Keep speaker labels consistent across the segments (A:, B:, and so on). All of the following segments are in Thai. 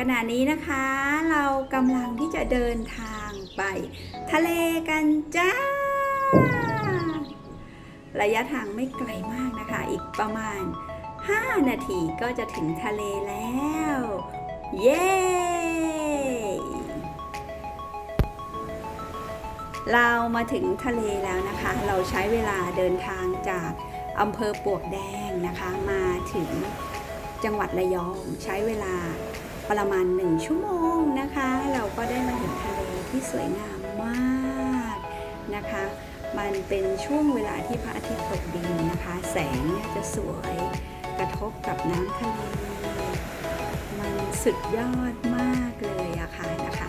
A: ขณะนี้นะคะเรากำลังที่จะเดินทางไป ทะเลกันจ้า ระยะทางไม่ไกลมากนะคะ อีกประมาณ 5 นาทีก็จะถึงทะเลแล้ว เย้เรามาถึงทะเลแล้วนะคะ เราใช้เวลาเดินทางจากอำเภอปลวกแดงนะคะ มาถึงจังหวัดระยองใช้เวลา ประมาณหนึ่งชั่วโมงนะคะ เราก็ได้มาเห็นทะเลที่สวยงามมากนะคะ มันเป็นช่วงเวลาที่พระอาทิตย์ตกดินนะคะ แสงเนี่ยจะสวยกระทบกับน้ำทะเล มันสุดยอดมากเลยอะค่ะนะคะ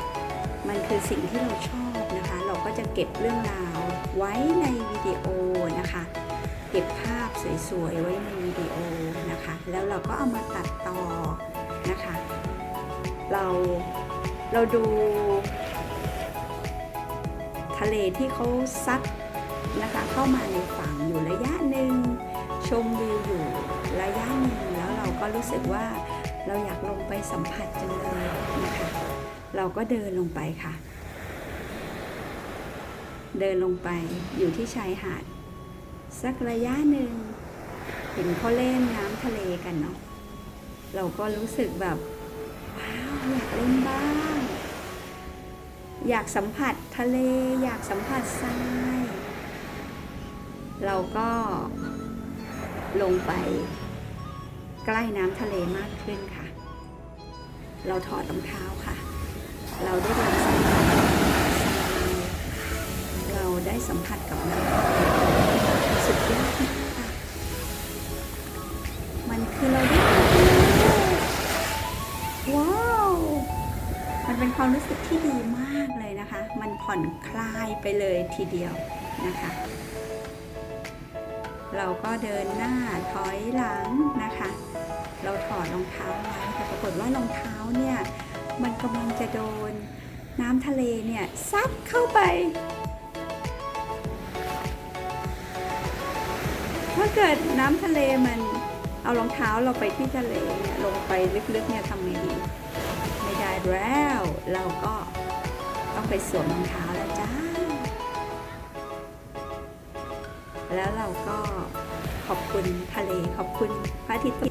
A: มันคือสิ่งที่เราชอบนะคะ เราก็จะเก็บเรื่องราวไว้ในวิดีโอนะคะ เก็บภาพสวยๆไว้ในวิดีโอนะคะ แล้วเราก็เอามาตัดต่อนะคะ เราเราดูทะเลที่เขาซัดนะคะเข้ามาในฝั่งอยู่ระยะหนึ่งชมวิวอยู่ระยะหนึ่งแล้วเราก็รู้สึกว่าเราอยากลงไปสัมผัสจังเลยนะคะเราก็เดินลงไปค่ะ เดินลงไปอยู่ที่ชายหาด สักระยะหนึ่งเห็นเขาเล่นน้ำทะเลกันเนาะเราก็รู้สึกแบบ อยากเล่นบ้าง อยากสัมผัสทะเล อยากสัมผัสทราย เราก็ลงไปใกล้น้ำทะเลมากขึ้นค่ะ เราถอดรองเท้าค่ะ เราได้ลองสัมผัสเราได้สัมผัสกับน้ำสุดยอดมากค่ะมันคือเราได้ เป็นความรู้สึกที่ดีมากเลยนะคะ มันผ่อนคลายไปเลยทีเดียวนะคะ เราก็เดินหน้าถอยหลังนะคะ เราถอดรองเท้าไว้แต่ปรากฏว่ารองเท้าเนี่ยมันกำลังจะโดนน้ำทะเลเนี่ยซัดเข้าไป ถ้าเกิดน้ำทะเลมันเอารองเท้าเราไปที่ทะเลเนี่ยลงไปลึกๆเนี่ยทำไงดี ดแล้ว เราก็ต้องไปสวมรองเท้าแล้วจ้า แล้วเราก็ขอบคุณทะเลขอบคุณพระอาทิตย์